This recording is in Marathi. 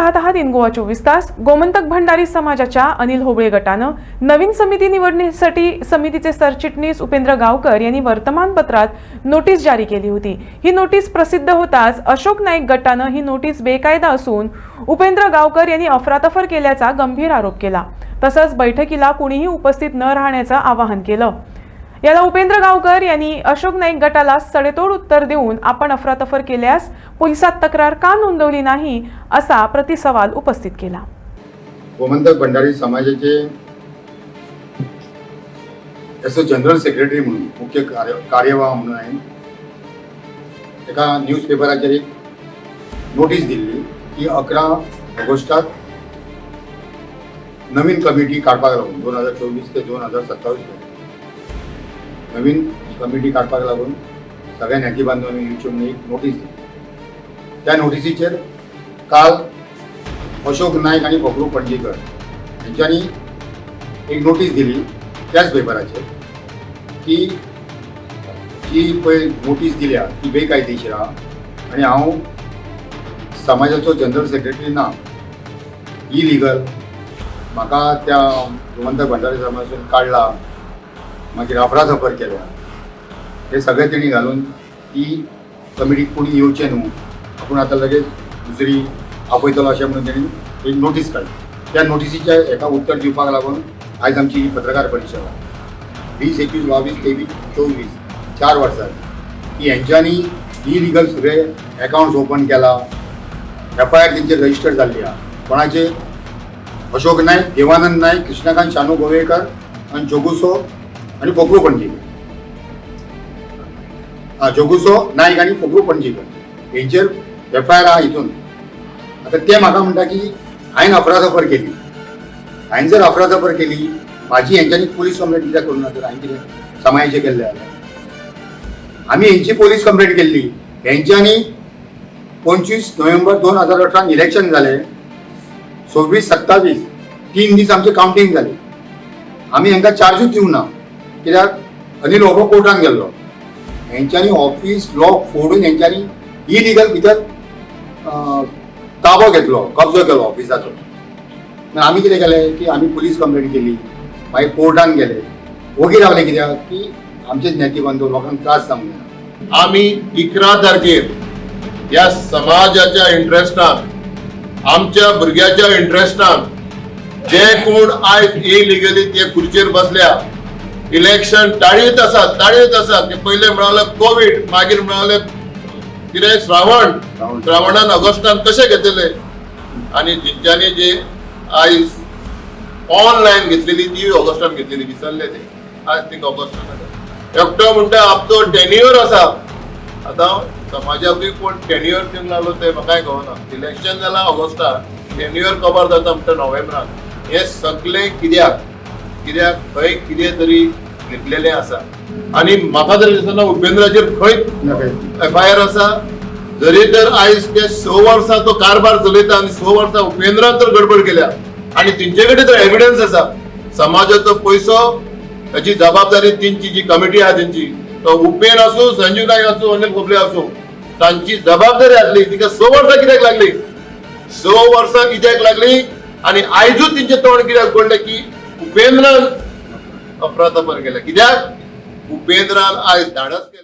पाहत आहात इन गोवा चोवीस तास. गोमंतक भंडारी समाजाच्या अनिल होबळे गटानं नवीन समिती निवडणीसाठी समितीचे सरचिटणीस उपेंद्र गावकर यांनी वर्तमानपत्रात नोटीस जारी केली होती. ही नोटीस प्रसिद्ध होताच अशोक नाईक गटानं ही नोटीस बेकायदा असून उपेंद्र गावकर यांनी अफरातफर केल्याचा गंभीर आरोप केला. तसंच बैठकीला कुणीही उपस्थित न राहण्याचं आवाहन केलं. याला उपेंद्र गावकर यांनी अशोक नाईक गटाला सडेतोड उत्तर देऊन आपण अफरातफर केल्यास पोलिसात तक्रार का नोंदवली नाही असा प्रतिसवाल उपस्थित केला. गोमंतक भंडारी समाजाचे एस जनरल सेक्रेटरी म्हणून मुख्य कार्य कार्यवाह म्हणून आहे. एका न्यूजपेपराचेर एक नोटीस दिल्ली की अकरा ऑगस्टात नवीन कमिटी काढपाक लागून दोन हजार चोवीस ते दोन हजार सत्तावीस नवीन कमिटी काडपाक लागून सगळ्या नेती बांधवांनी येवची म्हणून एक नोटीस दिली. त्या नोटिसीचेर काल अशोक नायक आणि बबरू पणजीकर यांच्यानी एक नोटीस दिली त्याच पेपराचेर की जी पळय नोटीस दिल्या ती बेकायदेशीर आहा आणि हांव समाजाचो जनरल सेक्रेटरी ना इलिगल म्हाका त्या गोमंतक भंडारी समाजासून काडला मागीर अफरातफर केल्या. हे सगळे तेणी घालून ती कमिटीक कोणी येवचें न्हू आपूण आतां लगेच दुसरी आपयतलो अशें म्हणून तेणी एक नोटीस काडली. त्या नोटिसीच्या हेका उत्तर दिवपाक लागून आयज आमची ही पत्रकार परिशद वीस एकवीस बावीस तेवीस चोवीस चार वर्सां की हेंच्यांनी इलिगल सगळे अकाउंट्स ओपन केला. एफ आय आर तेंचेर रजिस्टर जाल्ली आहा. कोणाचे? अशोक नायक देवानंद नायक कृष्णकांत शानू गोवेकर आणि जोगुसो आणि फकरू पणजीकर हा जोगुसो नायक आणि फकरू पणजीकर हेंचेर एफ आय आर आहा हितून आता ते म्हाका म्हणटा की हांवें अफरातफर केली. हांवें जर अफरातफर केली म्हाजी हेंच्यांनी पोलीस कंप्लेंट कित्याक करूं ना तर हांवें कितें समायचे केल्लें जाल्यार आमी हेंची पोलीस कंप्लेंट केल्ली हेंच्यांनी पंचवीस नोव्हेंबर दोन हजार अठरान इलेक्शन जालें सव्वीस सत्तावीस तीन दीस आमचे कावंटींग जालें आमी हांकां चार्जूच दिवंक ना. कित्याक? अनिल हो कोर्टान गेल्लो. हेंच्यांनी ऑफिस लॉक फोडून हेंच्यांनी इलिगल भितर ताबो घेतलो कब्जो केलो ऑफिसाचो मागीर आमी कितें केलें? की आमी पुलीस कंप्लेंट केली. मागीर कोर्टान गेले. वोगी रावले कित्याक? की आमचेच नेते बांधव लोकांक त्रास जावंक जाय आमी इकरा तारखेर ह्या समाजाच्या इंट्रस्टान आमच्या भुरग्याच्या इंट्रस्टान जे कोण आयज इलिगली ते खुर्चेर बसल्या इलेक्शन टाळीत आसात टाळीत आसात ते पयले म्हणाले कोविड मागीर म्हणाले कितें श्रावण. श्रावण. श्रावणान ऑगस्टान कशे घेतले? आणि जिंच्यानी जे आयज ऑनलायन घेतलेली ती ऑगस्टान घेतलेली विसरले ते. आज ती ऑगस्टान एकटो म्हणटा आपतो टेन्युअर आसा आतां समाजाकूय कोण टेन्युअर थिंग लागलो ते म्हाकाय कळना. इलेक्शन जाला ऑगस्टाक टेन्युअर कवर जाता म्हणटा नोव्हेंबरान हे सगळे कित्याक कित्याक खंय कितें तरी घेतलेलें आसा आनी म्हाका जर दिसना उपेंद्राचेर खंय एफ आय आर आसा जरी तर आयज ते स वर्सां तो कारभार चलयता आनी स वर्सां उपेंद्रान तर गडबड केल्या. आनी तेंचे कडेन तर एविडन्स आसा समाजाचो पयसो हाची जबाबदारी तेंची जी कमिटी आहा तेंची तो उपेन आसूं संजीव नायक आसूं अनिल खोबले आसूं तांची जबाबदारी आसली तिका स वर्सां कित्याक लागली? स वर्सां कित्याक लागली? आनी आयजूच तेंचे तोंड कित्याक पडलें की उपेंद्र अफरातफर केला. कित्याक उपेंद्रान आयज धाडस केलें.